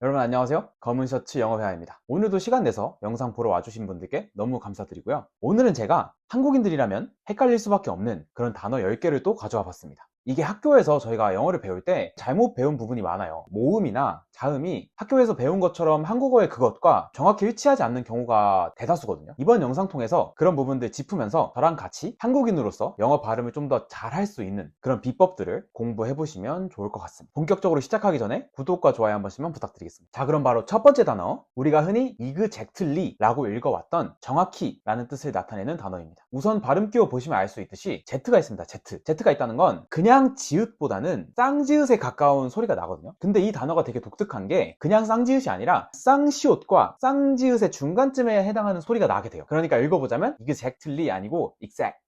여러분 안녕하세요. 검은 셔츠 영어회화입니다. 오늘도 시간 내서 영상 보러 와주신 분들께 너무 감사드리고요. 오늘은 제가 한국인들이라면 헷갈릴 수밖에 없는 그런 단어 10개를 또 가져와 봤습니다. 이게 학교에서 저희가 영어를 배울 때 잘못 배운 부분이 많아요. 모음이나 자음이 학교에서 배운 것처럼 한국어의 그것과 정확히 일치하지 않는 경우가 대다수거든요. 이번 영상 통해서 그런 부분들 짚으면서 저랑 같이 한국인으로서 영어 발음을 좀 더 잘할 수 있는 그런 비법들을 공부해 보시면 좋을 것 같습니다. 본격적으로 시작하기 전에 구독과 좋아요 한 번씩만 부탁드리겠습니다. 자, 그럼 바로 첫 번째 단어. 우리가 흔히 이그젝틀리라고 읽어왔던 정확히라는 뜻을 나타내는 단어입니다. 우선 발음 끼워 보시면 알 수 있듯이 Z가 있습니다. Z. Z가 있다는 건 그냥 지읒보다는 쌍지읒에 가까운 소리가 나거든요. 근데 이 단어가 되게 독특한 게 그냥 쌍지읒이 아니라 쌍시옷과 쌍지읒의 중간쯤에 해당하는 소리가 나게 돼요. 그러니까 읽어보자면 exactly 아니고 exact,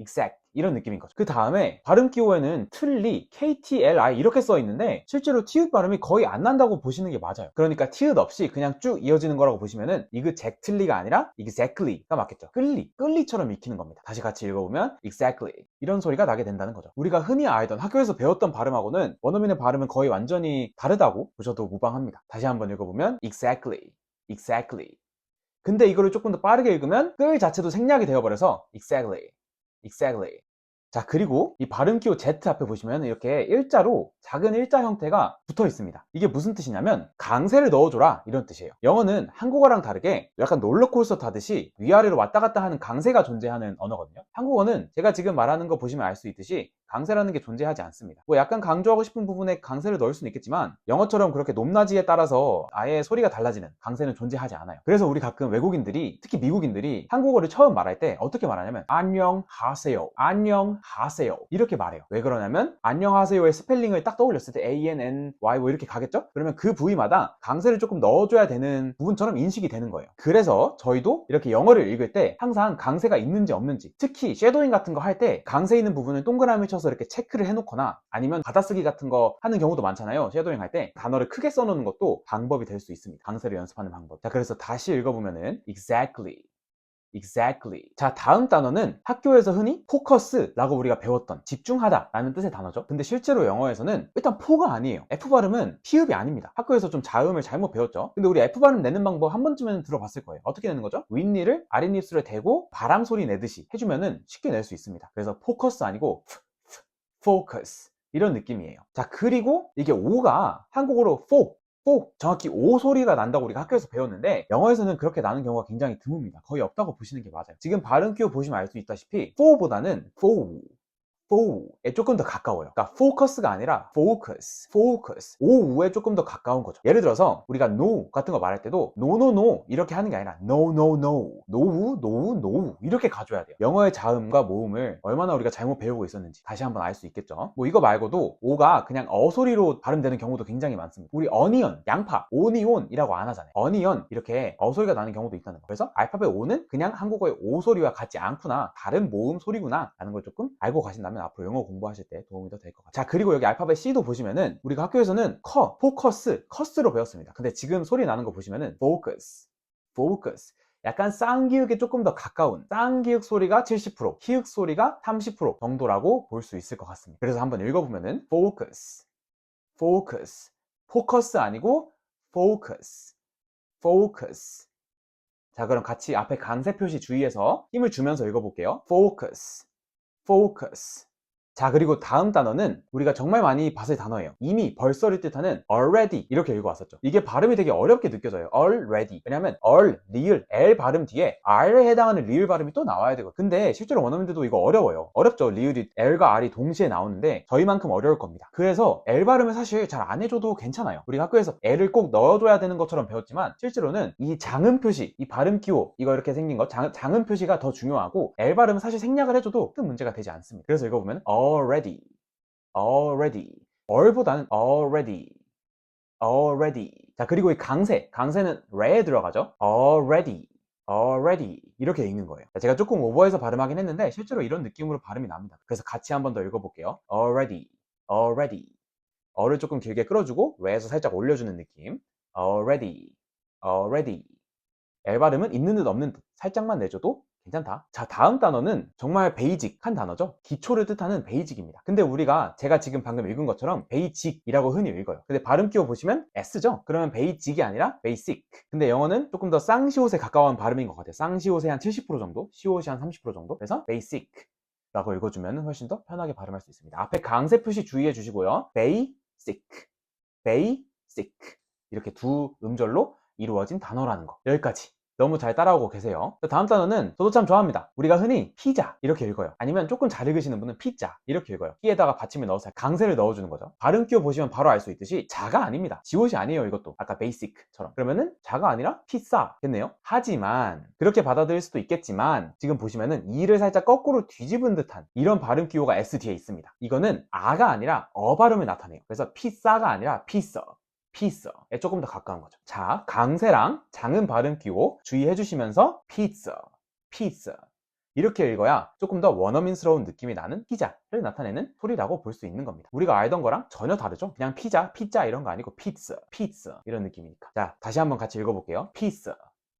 exact 이런 느낌인 거죠. 그 다음에 발음 기호에는 틀리, KTLI 이렇게 써 있는데 실제로 티읕 발음이 거의 안 난다고 보시는 게 맞아요. 그러니까 티읕 없이 그냥 쭉 이어지는 거라고 보시면은 exactly가 아니라 exactly가 맞겠죠. 끌리, 끌리처럼 익히는 겁니다. 다시 같이 읽어보면 exactly 이런 소리가 나게 된다는 거죠. 우리가 흔히 알던 학교에서 배웠던 발음하고는 원어민의 발음은 거의 완전히 다르다고 보셔도 무방합니다. 다시 한번 읽어보면 exactly, exactly. 근데 이거를 조금 더 빠르게 읽으면 끌 자체도 생략이 되어버려서 exactly, exactly. 자, 그리고 이 발음 기호 Z 앞에 보시면 이렇게 일자로 작은 일자 형태가 붙어 있습니다. 이게 무슨 뜻이냐면 강세를 넣어줘라 이런 뜻이에요. 영어는 한국어랑 다르게 약간 롤러코스터 타듯이 위아래로 왔다 갔다 하는 강세가 존재하는 언어거든요. 한국어는 제가 지금 말하는 거 보시면 알 수 있듯이 강세라는 게 존재하지 않습니다. 뭐 약간 강조하고 싶은 부분에 강세를 넣을 수는 있겠지만 영어처럼 그렇게 높낮이에 따라서 아예 소리가 달라지는 강세는 존재하지 않아요. 그래서 우리 가끔 외국인들이 특히 미국인들이 한국어를 처음 말할 때 어떻게 말하냐면 안녕하세요. 안녕하세요. 이렇게 말해요. 왜 그러냐면 안녕하세요의 스펠링을 딱 떠올렸을 때 A N N Y 뭐 이렇게 가겠죠? 그러면 그 부위마다 강세를 조금 넣어줘야 되는 부분처럼 인식이 되는 거예요. 그래서 저희도 이렇게 영어를 읽을 때 항상 강세가 있는지 없는지 특히 쉐도잉 같은 거 할 때 강세 있는 부분을 동그라미 쳐서 이렇게 체크를 해놓거나 아니면 받아쓰기 같은 거 하는 경우도 많잖아요. 쉐도잉 할 때 단어를 크게 써놓는 것도 방법이 될 수 있습니다. 강세를 연습하는 방법. 자, 그래서 다시 읽어보면은 exactly exactly. 자, 다음 단어는 학교에서 흔히 포커스라고 우리가 배웠던 집중하다 라는 뜻의 단어죠. 근데 실제로 영어에서는 일단 포가 아니에요. F 발음은 피읍이 아닙니다. 학교에서 좀 자음을 잘못 배웠죠. 근데 우리 F 발음 내는 방법 한 번쯤은 들어봤을 거예요. 어떻게 내는 거죠? 윗니를 아랫입술에 대고 바람 소리 내듯이 해주면은 쉽게 낼 수 있습니다. 그래서 포커스 아니고 focus 이런 느낌이에요. 자, 그리고 이게 오가 한국어로 fo 꼭 정확히 오 소리가 난다고 우리가 학교에서 배웠는데 영어에서는 그렇게 나는 경우가 굉장히 드뭅니다. 거의 없다고 보시는 게 맞아요. 지금 발음 키워 보시면 알 수 있다시피 for보다는 for for에 조금 더 가까워요. 그러니까 focus가 아니라 focus, focus. 오우에 조금 더 가까운 거죠. 예를 들어서 우리가 no 같은 거 말할 때도 no, no, no 이렇게 하는 게 아니라 no, no, no, 노우, 노우, 노우 이렇게 가져야 돼요. 영어의 자음과 모음을 얼마나 우리가 잘못 배우고 있었는지 다시 한번 알 수 있겠죠. 뭐 이거 말고도 오가 그냥 어 소리로 발음되는 경우도 굉장히 많습니다. 우리 어니언, 양파, 오니온이라고 안 하잖아요. 어니언 이렇게 어 소리가 나는 경우도 있다는 거. 그래서 알파벳 오는 그냥 한국어의 오 소리와 같지 않구나, 다른 모음 소리구나 라는 걸 조금 알고 가신다면 앞으로 영어 공부하실 때 도움이 더 될 것 같아요. 자, 그리고 여기 알파벳 C도 보시면은 우리가 학교에서는 커, 포커스, 커스로 배웠습니다. 근데 지금 소리 나는 거 보시면은 focus, focus. 약간 쌍기역에 조금 더 가까운 쌍기역 소리가 70%, 키읔 소리가 30% 정도라고 볼 수 있을 것 같습니다. 그래서 한번 읽어보면은 focus, focus, 포커스 아니고 focus, focus. 자, 그럼 같이 앞에 강세 표시 주의해서 힘을 주면서 읽어볼게요. focus, focus. 자, 그리고 다음 단어는 우리가 정말 많이 봤을 단어예요. 이미 벌써를 뜻하는 already 이렇게 읽어왔었죠. 이게 발음이 되게 어렵게 느껴져요. already. 왜냐면 al, 리을, l 발음 뒤에 r에 해당하는 리을 발음이 또 나와야 되고 근데 실제로 원어민들도 이거 어려워요. 어렵죠. 리을이 l과 r이 동시에 나오는데 저희만큼 어려울 겁니다. 그래서 l 발음을 사실 잘 안 해줘도 괜찮아요. 우리가 학교에서 l을 꼭 넣어줘야 되는 것처럼 배웠지만 실제로는 이 장음 표시, 이 발음 기호 이거 이렇게 생긴 거 장, 장음 표시가 더 중요하고 l 발음은 사실 생략을 해줘도 큰 문제가 되지 않습니다. 그래서 읽어보면 already, already, al보다는 already, already. 자 그리고 이 강세, 강세는 re에 들어가죠. already, already 이렇게 읽는 거예요. 자, 제가 조금 오버해서 발음하긴 했는데 실제로 이런 느낌으로 발음이 납니다. 그래서 같이 한번 더 읽어볼게요. already, already. 어를 조금 길게 끌어주고 re에서 살짝 올려주는 느낌. already, already. L 발음은 있는 듯 없는 듯 살짝만 내줘도 괜찮다. 자, 다음 단어는 정말 베이직한 단어죠. 기초를 뜻하는 베이직입니다. 근데 우리가 제가 지금 방금 읽은 것처럼 베이직이라고 흔히 읽어요. 근데 발음 끼워 보시면 S죠? 그러면 베이직이 아니라 베이식. 근데 영어는 조금 더 쌍시옷에 가까운 발음인 것 같아요. 쌍시옷의 한 70% 정도, 시옷이 한 30% 정도. 그래서 베이식. 라고 읽어주면 훨씬 더 편하게 발음할 수 있습니다. 앞에 강세 표시 주의해 주시고요. basic, basic 이렇게 두 음절로 이루어진 단어라는 거. 여기까지. 너무 잘 따라오고 계세요. 다음 단어는 저도 참 좋아합니다. 우리가 흔히 피자 이렇게 읽어요. 아니면 조금 잘 읽으시는 분은 피자 이렇게 읽어요. 피에다가 받침을 넣어서 강세를 넣어주는 거죠. 발음 끼워 보시면 바로 알 수 있듯이 자가 아닙니다. 지옷이 아니에요 이것도. 아까 베이식처럼. 그러면은 자가 아니라 피싸겠네요. 하지만 그렇게 받아들일 수도 있겠지만 지금 보시면은 이를 살짝 거꾸로 뒤집은 듯한 이런 발음 기호가 S 뒤에 있습니다. 이거는 아가 아니라 어 발음을 나타내요. 그래서 피싸가 아니라 피써. 피서에 조금 더 가까운 거죠. 자, 강세랑 장음 발음 끼고 주의해 주시면서 피자, 피자 이렇게 읽어야 조금 더 원어민스러운 느낌이 나는 피자를 나타내는 소리라고 볼 수 있는 겁니다. 우리가 알던 거랑 전혀 다르죠? 그냥 피자, 피자 이런 거 아니고 피자, 피자 이런 느낌이니까. 자, 다시 한번 같이 읽어볼게요. 피자,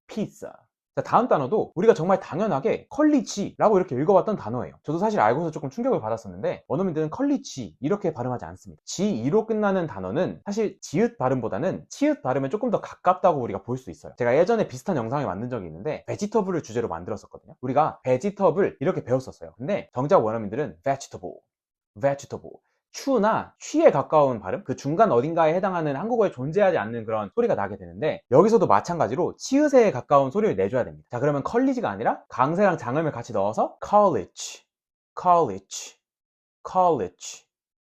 피자. 자, 다음 단어도 우리가 정말 당연하게 컬리지라고 이렇게 읽어봤던 단어예요. 저도 사실 알고서 조금 충격을 받았었는데 원어민들은 컬리지 이렇게 발음하지 않습니다. G2로 끝나는 단어는 사실 지읒 발음보다는 치읒 발음에 조금 더 가깝다고 우리가 볼 수 있어요. 제가 예전에 비슷한 영상을 만든 적이 있는데 베지터블을 주제로 만들었었거든요. 우리가 베지터블 이렇게 배웠었어요. 근데 정작 원어민들은 vegetable, vegetable 추나 취에 가까운 발음 그 중간 어딘가에 해당하는 한국어에 존재하지 않는 그런 소리가 나게 되는데 여기서도 마찬가지로 치읓에 가까운 소리를 내줘야 됩니다. 자 그러면 컬리지가 아니라 강세랑 장음을 같이 넣어서 college college college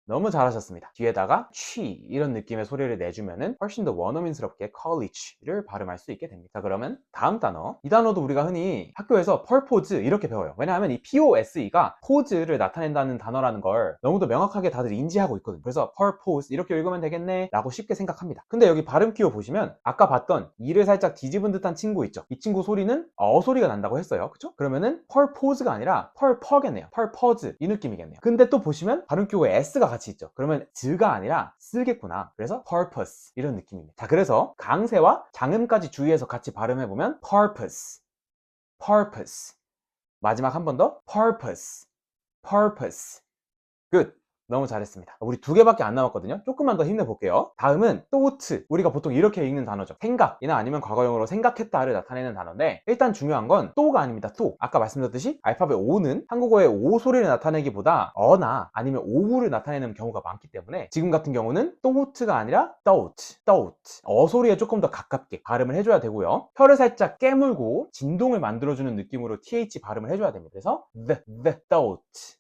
너무 잘하셨습니다. 뒤에다가 취 이런 느낌의 소리를 내주면은 훨씬 더 원어민스럽게 college를 발음할 수 있게 됩니다. 자, 그러면 다음 단어. 이 단어도 우리가 흔히 학교에서 purpose 이렇게 배워요. 왜냐하면 이 pose가 pose를 나타낸다는 단어라는 걸 너무도 명확하게 다들 인지하고 있거든요. 그래서 purpose 이렇게 읽으면 되겠네 라고 쉽게 생각합니다. 근데 여기 발음 키워 보시면 아까 봤던 이를 살짝 뒤집은 듯한 친구 있죠. 이 친구 소리는 어 소리가 난다고 했어요. 그쵸? 그러면은 purpose가 아니라 purpo겠네요. purpose 이 느낌이겠네요. 근데 또 보시면 발음 키워에 s가 같이 있죠. 그러면 즈가 아니라 쓰겠구나. 그래서 purpose 이런 느낌입니다. 자, 그래서 강세와 장음까지 주의해서 같이 발음해 보면 purpose, purpose. 마지막 한 번 더 purpose, purpose. 끝. 너무 잘했습니다. 우리 두 개밖에 안 남았거든요. 조금만 더 힘내볼게요. 다음은 thought. 우리가 보통 이렇게 읽는 단어죠. 생각이나 아니면 과거형으로 생각했다를 나타내는 단어인데 일단 중요한 건 또가 아닙니다. 또. 아까 말씀드렸듯이 알파벳 O는 한국어의 O 소리를 나타내기보다 어나 아니면 오우를 나타내는 경우가 많기 때문에 지금 같은 경우는 thought가 아니라 thought, thought. 어 소리에 조금 더 가깝게 발음을 해줘야 되고요. 혀를 살짝 깨물고 진동을 만들어주는 느낌으로 th 발음을 해줘야 됩니다. 그래서 the, the, thought,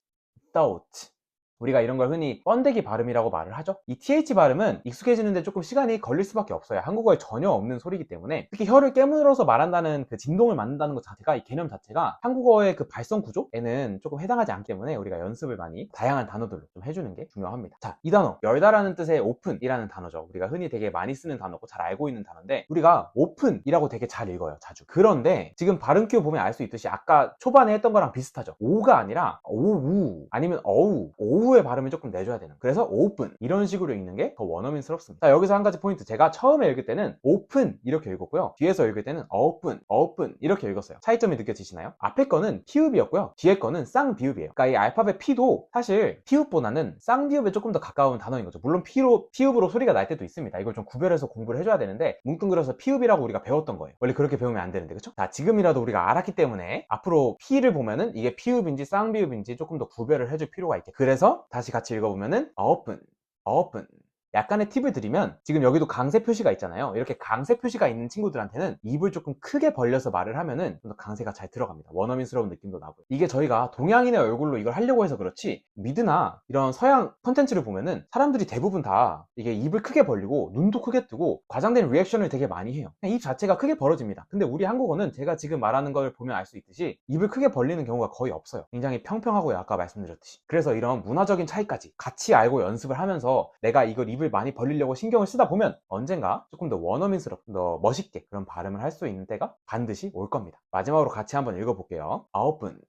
thought. 우리가 이런 걸 흔히 번데기 발음이라고 말을 하죠. 이 TH 발음은 익숙해지는데 조금 시간이 걸릴 수밖에 없어요. 한국어에 전혀 없는 소리이기 때문에 특히 혀를 깨물어서 말한다는 그 진동을 만든다는 것 자체가 이 개념 자체가 한국어의 그 발성 구조에는 조금 해당하지 않기 때문에 우리가 연습을 많이 다양한 단어들로 좀 해주는 게 중요합니다. 자, 이 단어 열다라는 뜻의 오픈이라는 단어죠. 우리가 흔히 되게 많이 쓰는 단어고 잘 알고 있는 단어인데 우리가 오픈이라고 되게 잘 읽어요. 자주. 그런데 지금 발음 키워 보면 알 수 있듯이 아까 초반에 했던 거랑 비슷하죠. 오가 아니라 오우 아니면 어우 오우 오후의 발음을 조금 내줘야 되는. 그래서 오픈. 이런 식으로 읽는 게 더 원어민스럽습니다. 자 여기서 한 가지 포인트. 제가 처음에 읽을 때는 오픈 이렇게 읽었고요. 뒤에서 읽을 때는 오픈 오픈 이렇게 읽었어요. 차이점이 느껴지시나요? 앞에 거는 피읍이었고요. 뒤에 거는 쌍비읍이에요. 그러니까 이 알파벳 P도 사실 피읍보다는 쌍비읍에 조금 더 가까운 단어인 거죠. 물론 P로, 피읍으로 소리가 날 때도 있습니다. 이걸 좀 구별해서 공부를 해줘야 되는데 뭉뚱그려서 피읍이라고 우리가 배웠던 거예요. 원래 그렇게 배우면 안 되는데 그쵸? 자 지금이라도 우리가 알았기 때문에 앞으로 P를 보면은 이게 피읍인지 쌍비읍인지 조금 더 구별을 해줄 필요가 있겠죠 그래서 다시 같이 읽어보면은 open, open. 약간의 팁을 드리면 지금 여기도 강세 표시가 있잖아요. 이렇게 강세 표시가 있는 친구들한테는 입을 조금 크게 벌려서 말을 하면은 좀 더 강세가 잘 들어갑니다. 원어민스러운 느낌도 나고요 이게 저희가 동양인의 얼굴로 이걸 하려고 해서 그렇지 미드나 이런 서양 컨텐츠를 보면은 사람들이 대부분 다 이게 입을 크게 벌리고 눈도 크게 뜨고 과장된 리액션을 되게 많이 해요. 입 자체가 크게 벌어집니다. 근데 우리 한국어는 제가 지금 말하는 걸 보면 알 수 있듯이 입을 크게 벌리는 경우가 거의 없어요. 굉장히 평평하고요. 아까 말씀드렸듯이. 그래서 이런 문화적인 차이까지 같이 알고 연습을 하면서 내가 이걸 입을 많이 벌리려고 신경을 쓰다 보면 언젠가 조금 더 원어민스럽고 더 멋있게 그런 발음을 할 수 있는 때가 반드시 올 겁니다. 마지막으로 같이 한번 읽어볼게요. 아홉 분,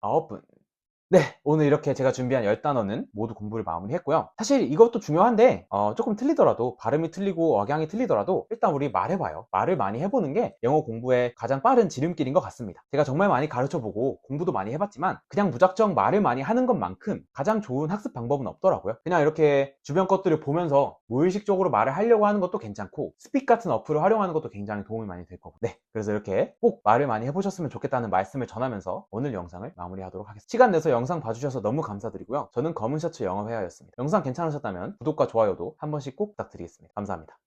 아홉 분. 네, 오늘 이렇게 제가 준비한 10단어는 모두 공부를 마무리했고요. 사실 이것도 중요한데 어, 조금 틀리더라도 발음이 틀리고 억양이 틀리더라도 일단 우리 말해봐요. 말을 많이 해보는 게 영어 공부의 가장 빠른 지름길인 것 같습니다. 제가 정말 많이 가르쳐보고 공부도 많이 해봤지만 그냥 무작정 말을 많이 하는 것만큼 가장 좋은 학습 방법은 없더라고요. 그냥 이렇게 주변 것들을 보면서 무의식적으로 말을 하려고 하는 것도 괜찮고 스픽 같은 어플을 활용하는 것도 굉장히 도움이 많이 될 거고 네, 그래서 이렇게 꼭 말을 많이 해보셨으면 좋겠다는 말씀을 전하면서 오늘 영상을 마무리하도록 하겠습니다. 시간 내서 영상 봐주셔서 너무 감사드리고요. 저는 검은 셔츠 영어 회화였습니다. 영상 괜찮으셨다면 구독과 좋아요도 한 번씩 꼭 부탁드리겠습니다. 감사합니다.